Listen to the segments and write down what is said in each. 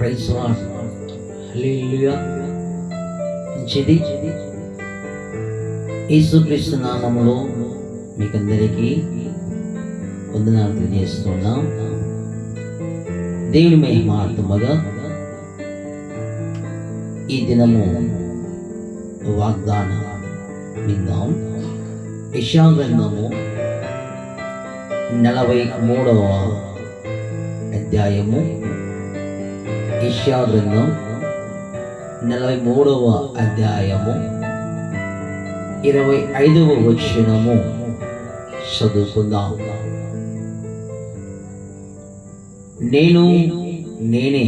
Praise మంచిది యేసుక్రీస్తు నామములో మీకందరికీ వందనాలు తెలియజేస్తున్నాం. దేవుని మహిమార్థముగా ఈ దినము వాగ్దానం విందాం. యశాగ్రంథము నలభై మూడవ అధ్యాయము. యశాగ్రంథం నలభై మూడవ అధ్యాయము ఇరవై ఐదవ వచనము. చదువుకుందాం. నేను నేనే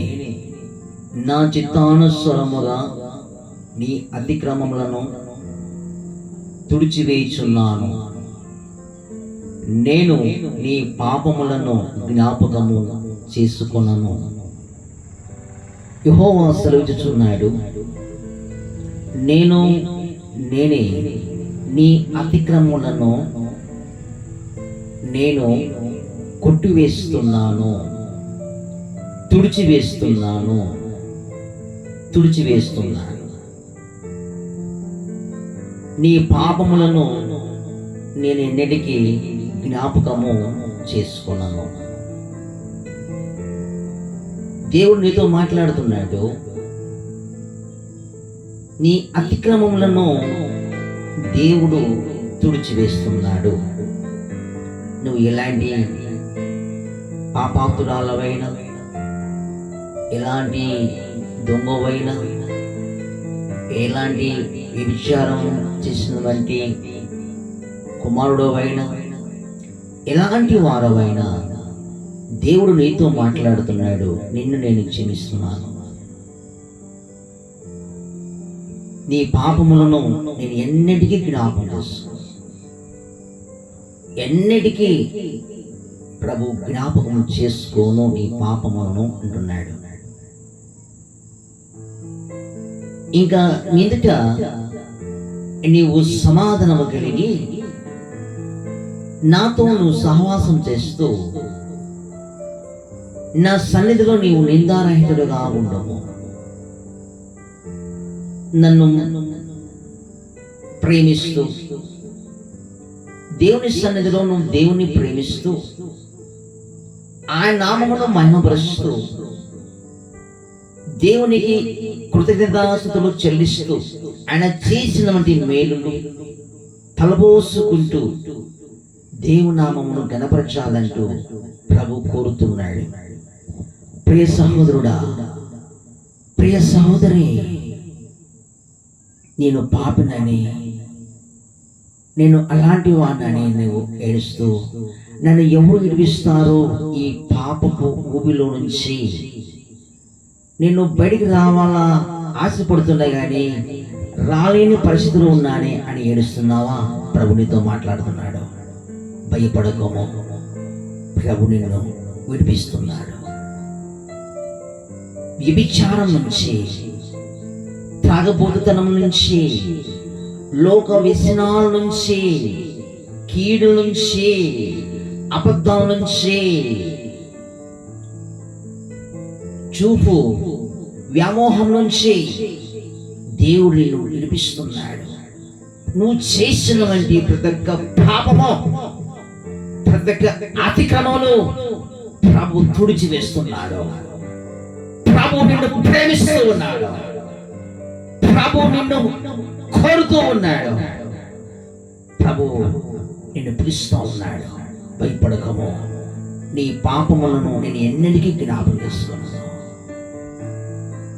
నా చిత్తానుసరముగా నీ అతిక్రమములను తుడిచివేయుచున్నాను. నేను నీ పాపములను జ్ఞాపకము చేసుకున్నాను యహోవా సెలవుచున్నాడు నేను నేనే నీ అతిక్రమములను నేను కొట్టివేస్తున్నాను తుడిచివేస్తున్నాను తుడిచివేస్తున్నాను. నీ పాపములను నేను ఎన్నటికీ జ్ఞాపకము చేసుకున్నాను దేవుడు నీతో మాట్లాడుతున్నాడు. నీ అతిక్రమములను దేవుడు తుడిచివేస్తున్నాడు. నువ్వు ఎలాంటి పాపాతురాలవైనా ఎలాంటి దొంగవైన ఎలాంటి వ్యభిచారం చేసినటువంటి కుమారుడవైనా ఎలాంటి వారవైనా దేవుడు నీతో మాట్లాడుతున్నాడు. నిన్ను నేను క్షమిస్తున్నాను. నీ పాపములను నేను ఎన్నిటికీ జ్ఞాపం చేస్తున్నాను ఎన్నిటికీ ప్రభు జ్ఞాపకం చేసుకోను నీ పాపములను అంటున్నాడు. ఇంకా మీదట నీవు సమాధానము కలిగి నాతో నువ్వు సహవాసం చేస్తూ నా సన్నిధిలో నీవు నిందారహితుడుగా ఉండవు. నన్ను ప్రేమిస్తూ దేవుని సన్నిధిలో నువ్వు దేవుని ప్రేమిస్తూ ఆయన నామమును మహిమపరుస్తూ దేవునికి కృతజ్ఞతాస్తుతులు చెల్లిస్తూ ఆయన చేసినటువంటి మేలును తలబోసుకుంటూ దేవునామమును గణపరచాలంటూ ప్రభు కోరుతున్నాడు. ప్రియ సహోదరుడా ప్రియ సహోదరి నేను పాపినని నేను అలాంటి వాడినని నువ్వు ఏడుస్తూ నన్ను ఎవరు విడిపిస్తారో ఈ పాపపు ఊబిలో నుంచి నేను బయటికి రావాలా ఆశపడుతున్నా కానీ రాలేని పరిస్థితులు ఉన్నానే అని ఏడుస్తున్నావా? ప్రభు నీతో మాట్లాడుతున్నాడు. భయపడకము. ప్రభు నిన్ను విడిపిస్తున్నాడు. వ్యభిచారం నుంచి త్రాగబోతుతనం నుంచి లోక వ్యసనాల నుంచి కీడు నుంచి అబద్ధం నుంచి చూపు వ్యామోహం నుంచి దేవుడు నిన్ను విడిపిస్తున్నాడు. నువ్వు చేసినవంటి ప్రతి ఒక్క పాపము ప్రతి ఒక్క అతిక్రమములు ప్రభు తుడిచి వేస్తున్నాడు ప్రభు నిన్ను ప్రేమిస్తూ ఉన్నాడు. ప్రభు నిన్ను కోరుతూ ఉన్నాడు. ప్రభు నిన్ను పిలుస్తూ ఉన్నాడు. భయపడకము. నీ పాపములను నేను ఎన్నటికీ జ్ఞాపం చేస్తున్నాను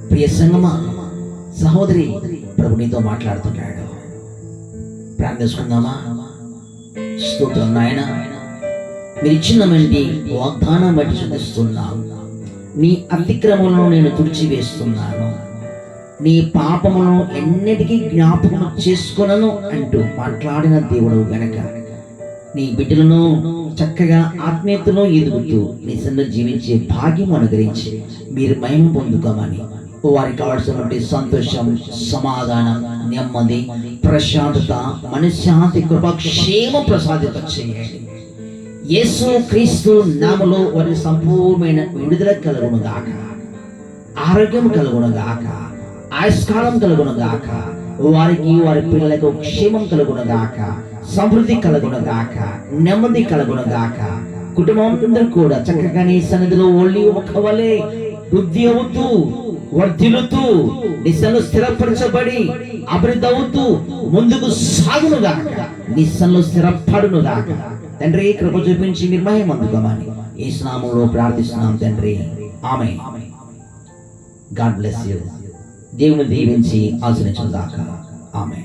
ప్రియ సంగమా సహోదరి ప్రభు నీతో మాట్లాడుతున్నాడు. ప్రార్థన చేసుకుందామా? స్తోత్రం నాయన. మీరు ఇచ్చినటువంటి వాగ్దానం బట్టి చూపిస్తున్నాం. నీ అతిక్రమలను నేను తుడిచివేస్తున్నాను. నీ పాపమును ఎన్నిటికీ జ్ఞాపకం చేసుకొనను అంటూ మాట్లాడిన దేవుడు గనక. నీ బిడ్డలను చక్కగా ఆత్మీయతలో ఎదుగుతూ నిజంగా జీవించే భాగ్యం అనుగ్రహించి మీరు మహిమ పొందుకోమని. వారికి కావాల్సినటువంటి సంతోషం సమాధానం నెమ్మది ప్రశాంతత మనశ్శాంతి కృప క్షేమ ప్రసాదిత చేయండి యేసు క్రీస్తు నామలో వారి సంపూర్ణమైన విడుదల కలుగును గాక. ఆరోగ్యం కలుగును గాక. ఆయుష్కాలం కలుగును గాక. వారికి వారి పిల్లలకు క్షేమం కలుగును గాక. సమృద్ధి కలుగును గాక. నెమ్మది కలుగును గాక. కుటుంబం అందరూ కూడా చక్కగానే సన్నిధిలో ఒళ్ళి ఒక వలె వృద్ధి అవుతూ వర్ధిల్లుతూ నిశలు స్థిరపరచబడి అభివృద్ధి అవుతూ ముందుకు సాగును గాక. నిశలు స్థిరపడును గాక. తండ్రి కృప చూపించి మీరు మహిమందుకోమని ఈ స్నామంలో ప్రార్థిస్తున్నాం తండ్రి. ఆమె గాడ్ బ్లెస్ యూ. దేవుని దీవించి ఆశ్రయించుగాక ఆమె